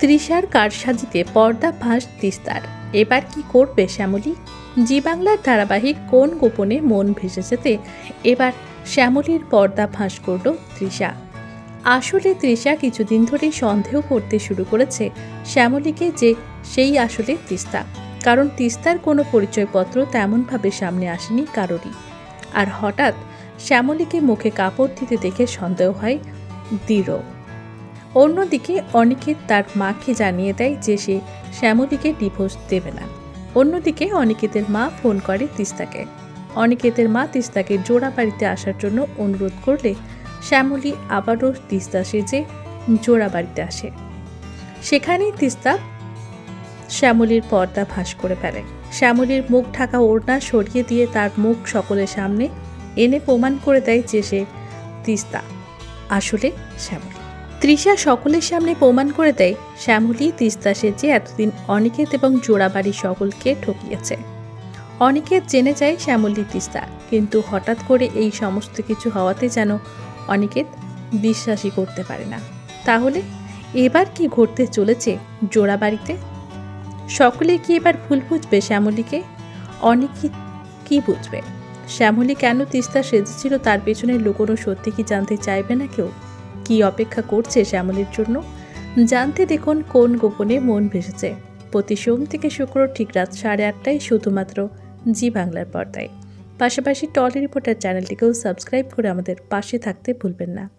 তৃষার কারসাজিতে পর্দা ফাঁস তিস্তার। এবার কি করবে শ্যামলী? জি বাংলার ধারাবাহিক কোন গোপনে মন ভেসে যেতে এবার শ্যামলীর পর্দা ফাঁস করল তৃষা। আসলে তৃষা কিছুদিন ধরেই সন্দেহ করতে শুরু করেছে শ্যামলীকে যে সেই আসলে তিস্তা। কারণ তিস্তার কোনো পরিচয়পত্র তেমনভাবে সামনে আসেনি কারোরই। আর হঠাৎ শ্যামলীকে মুখে কাপড় দিতে দেখে সন্দেহ হয় দৃঢ়। অন্যদিকে অনিকেত তার মাকে জানিয়ে দেয় যে সে শ্যামলীকে ডিভোর্স দেবে না। অন্যদিকে অনিকেতের মা ফোন করে তিস্তাকে। অনিকেতের মা তিস্তাকে জোড়া বাড়িতে আসার জন্য অনুরোধ করলে শ্যামলী আবারও তিস্তা সেজে জোড়া বাড়িতে আসে। সেখানেই তিস্তা শ্যামলীর পর্দা ফাঁস করে ফেলে। শ্যামলীর মুখ ঢাকা ওড়না সরিয়ে দিয়ে তার মুখ সকলের সামনে এনে প্রমাণ করে দেয় যে সে তিস্তা। আসলে শ্যামলী। তৃষা সকলের সামনে প্রমাণ করে দেয়, শ্যামলী তিস্তা সেজে এতদিন অনিকেত এবং জোড়াবাড়ি সকলকে ঠকিয়েছে। অনিকেত জেনে যায় শ্যামলী তিস্তা, কিন্তু হঠাৎ করে এই সমস্ত কিছু হওয়াতে যেন অনিকেত বিশ্বাসই করতে পারে না। তাহলে এবার কি ঘটতে চলেছে জোড়াবাড়িতে? সকলে কি এবার ভুল বুঝবে শ্যামলীকে? অনেকে কি বুঝবে? শ্যামলী কেন তিস্তা সেজেছিল তার পেছনে লুকোনো সত্যি কি জানতে চাইবে না কেউ? কি অপেক্ষা করছে শ্যামলীর জন্য? জানতে দেখুন কোন গোপনে মন ভেসেছে। প্রতি সোম থেকে শুক্র ঠিক রাত সাড়ে আটটায় শুধুমাত্র জি বাংলার পর্দায়। পাশাপাশি টলি রিপোর্টার চ্যানেলটিকেও সাবস্ক্রাইব করে আমাদের পাশে থাকতে ভুলবেন না।